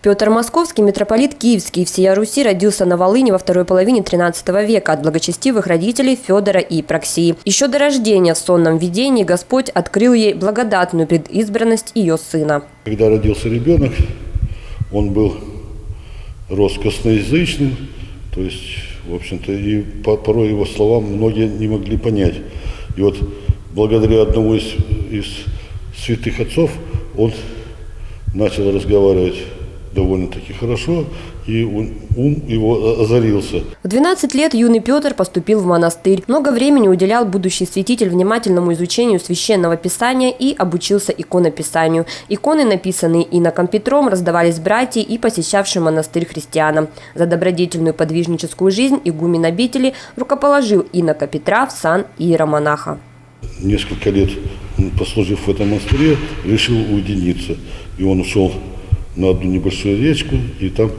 Петр Московский, митрополит Киевский и всея Руси, родился на Волыне во второй половине XIII века от благочестивых родителей Федора и Проксии. Еще до рождения в сонном видении Господь открыл ей благодатную предизбранность ее сына. Когда родился ребенок, он был рос косноязычным, то есть, в общем-то, и по- порой его словам многие не могли понять. И вот благодаря одному из, из святых отцов он начал разговаривать довольно-таки хорошо, и он- ум его озарился. В 12 лет юный Петр поступил в монастырь. Много времени уделял будущий святитель внимательному изучению священного писания и обучился иконописанию. Иконы, написанные иноком Петром, раздавались братьям и посещавшим монастырь христианам. За добродетельную подвижническую жизнь игумен обители рукоположил инока Петра в сан иеромонаха. несколько лет послужив в этом монастыре, решил уединиться. И он ушел на одну небольшую речку и там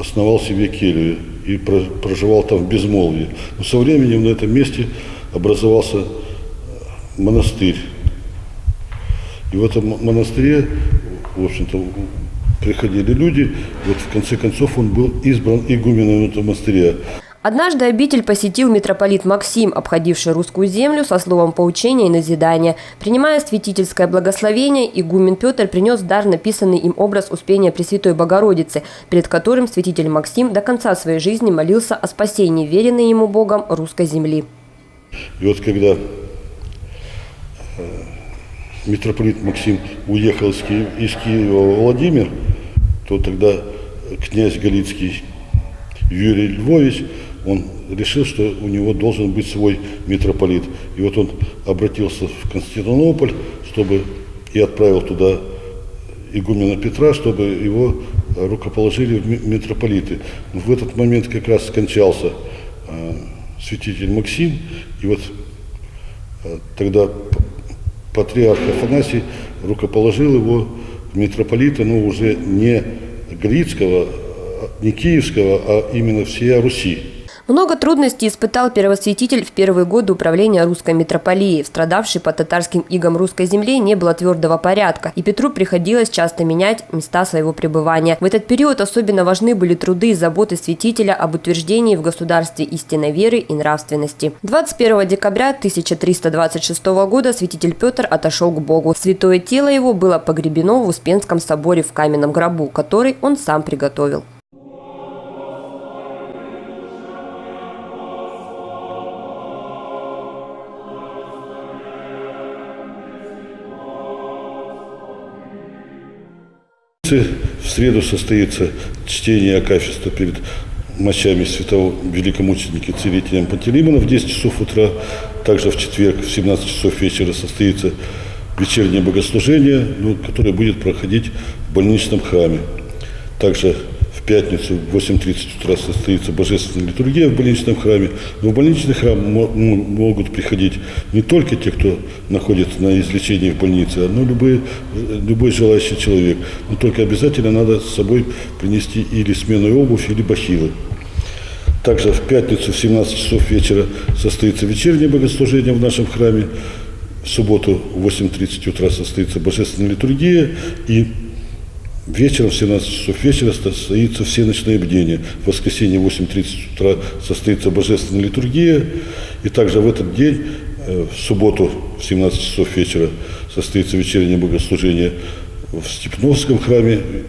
основал себе келью и про- проживал там в безмолвии. Но со временем на этом месте образовался э, монастырь. И в этом монастыре, в общем-то, приходили люди. Вот в конце концов он был избран игуменом этого монастыря. Однажды обитель посетил митрополит Максим, обходивший русскую землю со словом поучения и назидания. Принимая святительское благословение, игумен Петр принес дар написанный им образ Успения Пресвятой Богородицы, перед которым святитель Максим до конца своей жизни молился о спасении веренной ему Богом русской земли. И вот когда э, митрополит Максим уехал из, Ки- из Киева в Владимир, то тогда князь Галицкий Юрий Львович, он решил, что у него должен быть свой митрополит. И вот он обратился в Константинополь, чтобы и отправил туда игумена Петра, чтобы его рукоположили в ми- митрополиты. В этот момент как раз скончался э, святитель Максим, и вот э, тогда патриарх Афанасий рукоположил его в митрополита, но уже не Галицкого, а- не Киевского, а именно всея Руси. Много трудностей испытал первосвятитель в первые годы управления русской митрополией. Страдавшей по татарским игам русской земли не было твердого порядка, и Петру приходилось часто менять места своего пребывания. В этот период особенно важны были труды и заботы святителя об утверждении в государстве истинной веры и нравственности. 21 декабря 1326 года святитель Петр отошел к Богу. Святое тело его было погребено в Успенском соборе в каменном гробу, который он сам приготовил. В среду состоится чтение Акафиста перед мощами святого великомученика целителя Пантелеймона в 10 часов утра. Также в четверг в 17 часов вечера состоится вечернее богослужение, ну, которое будет проходить в больничном храме. Также пятницу в 8.30 утра состоится божественная литургия в больничном храме. Но в больничный храм мо- мо- могут приходить не только те, кто находится на излечении в больнице, но любые, любой желающий человек. Но только обязательно надо с собой принести или сменную обувь, или бахилы. Также в пятницу в 17 часов вечера состоится вечернее богослужение в нашем храме. В субботу в 8.30 утра состоится божественная литургия. И вечером в 17 часов вечера состоится всеночное бдение. В воскресенье в 8.30 утра состоится божественная литургия. И также в этот день, э, в субботу в 17 часов вечера, состоится вечернее богослужение в Степновском храме э,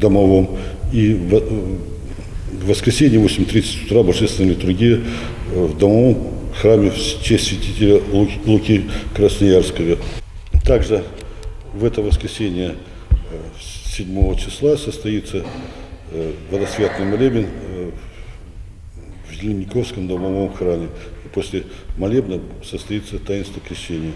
домовом. И в, в воскресенье в 8.30 утра божественная литургия э, в домовом храме в честь святителя Луки, Красноярского. Также в это воскресенье э, 7 числа состоится э, водосвятный молебен э, в Зеленниковском домовом храме. После молебна состоится таинство крещения.